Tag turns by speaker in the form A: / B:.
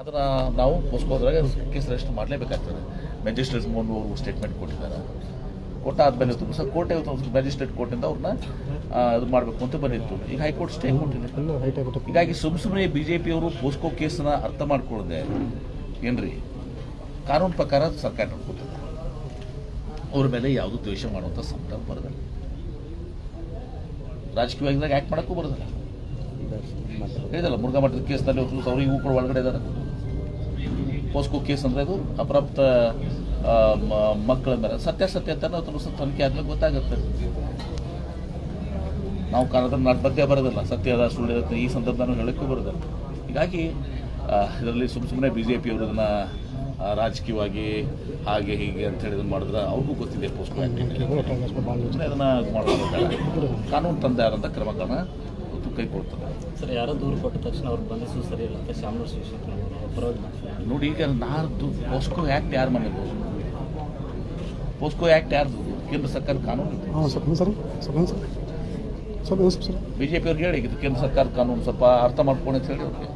A: ಅದನ್ನ ನಾವು ಪೋಸ್ಕೋದ್ರಾಗ ಕೇಸ್ ರಿಜಿಸ್ಟರ್ ಮಾಡಲೇಬೇಕಾಗ್ತದೆ. ಮ್ಯಾಜಿಸ್ಟ್ರೇಟ್ ಮುಂದೆ ಅವರು ಸ್ಟೇಟ್ಮೆಂಟ್ ಕೊಟ್ಟಿದ್ದಾರೆ. ಕೊಟ್ಟಾದ್ಮೇಲೆ ತುಂಬ ಸಹ ಕೋರ್ಟ್ ಮ್ಯಾಜಿಸ್ಟ್ರೇಟ್ ಕೋರ್ಟಿಂದ ಅವ್ರನ್ನ ಇದು ಮಾಡಬೇಕು ಅಂತ ಬಂದಿತ್ತು. ಈಗ ಹೈಕೋರ್ಟ್ ಸ್ಟೇ ಕೊಟ್ಟಿದೆ. ಹೀಗಾಗಿ ಸುಮ್ ಸುಮ್ಮನೆ ಬಿ ಜೆ ಪಿಯವರು ಪೋಸ್ಕೋ ಕೇಸನ್ನ ಅರ್ಥ ಮಾಡ್ಕೊಳ್ಳದೆ ಏನ್ರಿ? ಕಾನೂನು ಪ್ರಕಾರ ಸರ್ಕಾರ ನೋಡ್ಕೊತದೆ. ಅವ್ರ ಮೇಲೆ ಯಾವುದು ದ್ವೇಷ ಮಾಡುವಂಥ ಸಂದರ್ಭ ಬರೋದಿಲ್ಲ. ರಾಜಕೀಯವಾಗಿ ಆ್ಯಕ್ಟ್ ಮಾಡೋಕ್ಕೂ ಬರೋದಿಲ್ಲ. ಹೇಳಿದಲ್ಲ ಮುರುಘಾ ಮಠದ ಕೇಸ್ನಲ್ಲಿ ಅವರು ಇವು ಕೂಡ ಒಳಗಡೆ ಇದ್ದಾರೆ ಪೋಸ್ಕೋ ಕೇಸ್ ಅಂದರೆ ಅದು ಅಪ್ರಾಪ್ತ ಮಕ್ಕಳ ಮೇಲೆ. ಸತ್ಯಾಸತ್ಯ ಅಂತ ನಾವು ಸ್ವಲ್ಪ ತನಿಖೆ ಆದ್ಮೇಲೆ ಗೊತ್ತಾಗುತ್ತೆ. ನಾವು ಕಾರಣದ ನಾಟ್ ಬರೋದಿಲ್ಲ. ಸತ್ಯದ ಸುಳ್ಳು ಈ ಸಂದರ್ಭದಲ್ಲಿ ಹೇಳೋಕ್ಕೂ ಬರೋದಿಲ್ಲ. ಹೀಗಾಗಿ ಇದರಲ್ಲಿ ಸುಮ್ಮ ಸುಮ್ಮನೆ ಬಿ ಜೆ ರಾಜಕೀಯವಾಗಿ ಹಾಗೆ ಹೀಗೆ ಅಂತ ಹೇಳಿದ್ರು ಮಾಡಿದ್ರೆ ಅವ್ರಿಗೂ ಗೊತ್ತಿದೆ ಪೋಸ್ಟ್ ಅದನ್ನು ಮಾಡೋದು ಕಾನೂನು ತಂದೆ ಆದಂಥ ಕ್ರಮಗಳನ್ನ ಕೈಗೊಳ್ತದೆ
B: ಸರ್ ಯಾರೋ ದೂರು ಕೊಟ್ಟ ತಕ್ಷಣ ಅವ್ರು ಬಂಧಿಸು ಸರಿ ಇಲ್ಲ ಅಂತ ಶಾಮನೂರು ಮಾಡ್ತಾರೆ
A: ನೋಡಿ ಈಗ ನಾರ್ದು ಪೋಸ್ಕೋ ಆ್ಯಕ್ಟ್ ಯಾರು ಮಾಡಿದ್ರು ಪೋಸ್ಕೋ ಆ್ಯಕ್ಟ್ ಯಾರ್ದು? ಕೇಂದ್ರ ಸರ್ಕಾರ ಕಾನೂನು ಇದೆ.
C: ಹಾಂ ಸ್ವಲ್ಪ ಸರಿ. ಸ್ವಲ್ಪ ಸರ್. ಸ್ವಲ್ಪ ಸ್ವಲ್ಪ ಸರ್.
A: ಬಿ ಜೆ ಪಿಯವ್ರಿಗೆ ಹೇಳಿ ಇದು ಕೇಂದ್ರ ಸರ್ಕಾರ ಕಾನೂನು ಸ್ವಲ್ಪ ಅರ್ಥ ಮಾಡ್ಕೊಂಡು ಅಂತ ಹೇಳಿ ಅವ್ರಿಗೆ.